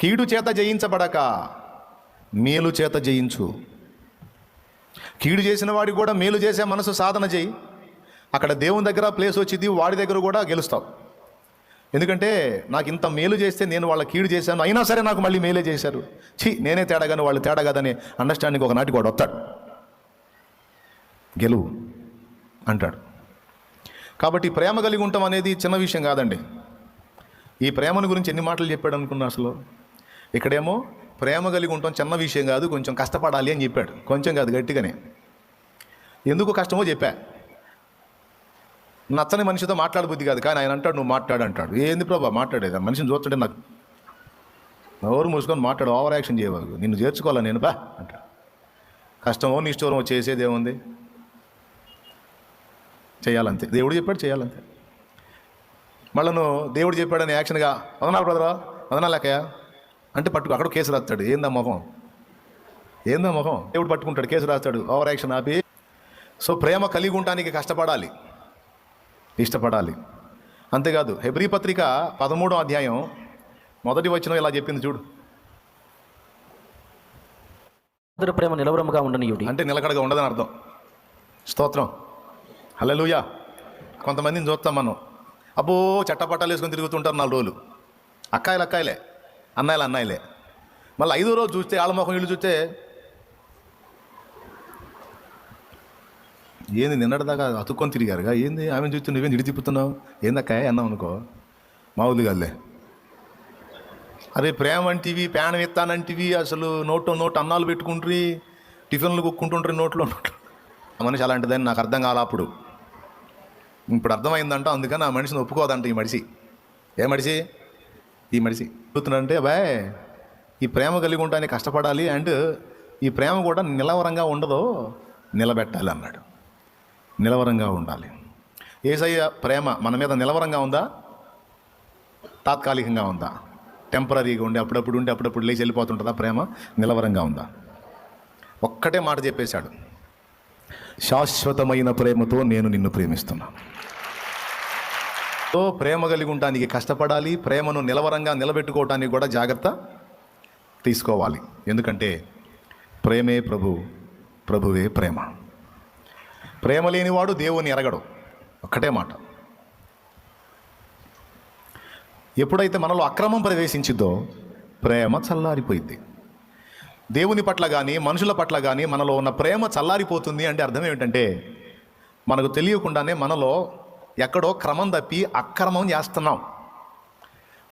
కీడు చేత జయించబడక మేలు చేత జయించు. కీడు చేసిన వాడికి కూడా మేలు చేసే మనసు సాధన చేయి. అక్కడ దేవుని దగ్గర ప్లేస్ వచ్చింది వాడి దగ్గర కూడా గెలుస్తావు. ఎందుకంటే నాకు ఇంత మేలు చేస్తే నేను వాళ్ళ కీడు చేశాను అయినా సరే నాకు మళ్ళీ మేలే చేశారు. ఛీ నేనే తేడా వాళ్ళు తేడా కాదని అండర్స్టాండింగ్ ఒక వాడు వస్తాడు. గెలువు అంటాడు. కాబట్టి ప్రేమ కలిగి ఉండటం అనేది చిన్న విషయం కాదండి. ఈ ప్రేమను గురించి ఎన్ని మాటలు చెప్పాడు అనుకున్నా అసలు? ఇక్కడేమో ప్రేమ కలిగి ఉండటం చిన్న విషయం కాదు కొంచెం కష్టపడాలి అని చెప్పాడు. కొంచెం కాదు గట్టిగానే. ఎందుకు కష్టమో చెప్పా. నచ్చని మనిషితో మాట్లాడబుద్ధి కాదు కానీ ఆయన అంటాడు నువ్వు మాట్లాడు అంటాడు. ఏంది ప్రభా మాట్లాడేది? మనిషిని చూస్తుంటే నాకు ఎవరు మూసుకొని మాట్లాడు ఓవర్ యాక్షన్ చేయవాలి నిన్ను చేర్చుకోవాలా నేను? బా అంటాడు. కష్టమో నిష్ఠూరమో చేసేది ఏముంది? చేయాలంతే. దేవుడు చెప్పాడు చేయాలంతే. మళ్ళీ నువ్వు దేవుడు చెప్పాడని యాక్షన్గా వదనాలు బ్రదరా వదనాలు అంటే పట్టుకు అక్కడ కేసు రాస్తాడు. ఏందా మొహం? ఏందా మొహం? దేవుడు పట్టుకుంటాడు కేసు రాస్తాడు. ఓవర్ యాక్షన్ ఆపి. సో ప్రేమ కలిగి ఉండటానికి కష్టపడాలి. ఇష్టపడాలి. అంతేకాదు హెబ్రీ పత్రిక పదమూడో అధ్యాయం మొదటి వచనం ఇలా చెప్పింది చూడు. సోదర ప్రేమ నిలవరముగా ఉండనియుడి అంటే నిలకడగా ఉండదని అర్థం. స్తోత్రం. హల్లెలూయా. కొంతమందిని చూస్తాం మనం. అబ్బో చట్టపట్టాలు వేసుకొని తిరుగుతుంటారు నాలుగు రోజులు. అక్కాయిలు అక్కాయిలే. అన్నయ్యలు అన్నయ్యలే. మళ్ళీ ఐదో రోజు చూస్తే ఆళ్ళ ముఖం ఇల్లు చూస్తే ఏంది నిన్నటిదాకా అతుక్కొని తిరిగారుగా? ఏంది ఆమె చూస్తే నువ్వేం ఇడి తిప్పుతున్నావు? అన్నావు అనుకో. మామూలు కాదులే. అరే ప్రేమ అంటివి పేణం ఎత్తానంటివి అసలు నోటు నోట్ అన్నాలు పెట్టుకుంటారు టిఫిన్లు కుక్కుంటుంటారు నోట్లో నోట్లో. ఆ మనిషి అలాంటిదని నాకు అర్థం కాలే అప్పుడు. ఇప్పుడు అర్థమైందంట అందుకని ఆ మనిషిని ఒప్పుకోదంట ఈ మనిషి ఏ మనిషి ఈ మనిషి చూస్తున్నాడంటే అబ్బాయ్ ఈ ప్రేమ కలిగి ఉంటానికి కష్టపడాలి అండ్ ఈ ప్రేమ కూడా నిలవరంగా ఉండదు నిలబెట్టాలి అన్నాడు. నిలవరంగా ఉండాలి. ఏసయ్య ప్రేమ మన మీద నిలవరంగా ఉందా? తాత్కాలికంగా ఉందా? టెంపరీగా ఉండి అప్పుడప్పుడు ఉండి అప్పుడప్పుడు లేచి వెళ్ళిపోతుంటుందా ప్రేమ? నిలవరంగా ఉందా? ఒక్కటే మాట చెప్పేశాడు. శాశ్వతమైన ప్రేమతో నేను నిన్ను ప్రేమిస్తున్నాను ప్రేమ కలిగి ఉండడానికి కష్టపడాలి ప్రేమను నిలవరంగా నిలబెట్టుకోవటానికి కూడా జాగ్రత్త తీసుకోవాలి. ఎందుకంటే ప్రేమే ప్రభు ప్రభువే ప్రేమ. ప్రేమ లేనివాడు దేవుని ఎరగడు. ఒక్కటే మాట. ఎప్పుడైతే మనలో అక్రమం ప్రవేశించిద్దో ప్రేమ చల్లారిపోయింది. దేవుని పట్ల కానీ మనుషుల పట్ల కానీ మనలో ఉన్న ప్రేమ చల్లారిపోతుంది అంటే అర్థం ఏమిటంటే మనకు తెలియకుండానే మనలో ఎక్కడో క్రమం తప్పి అక్రమం చేస్తున్నాం.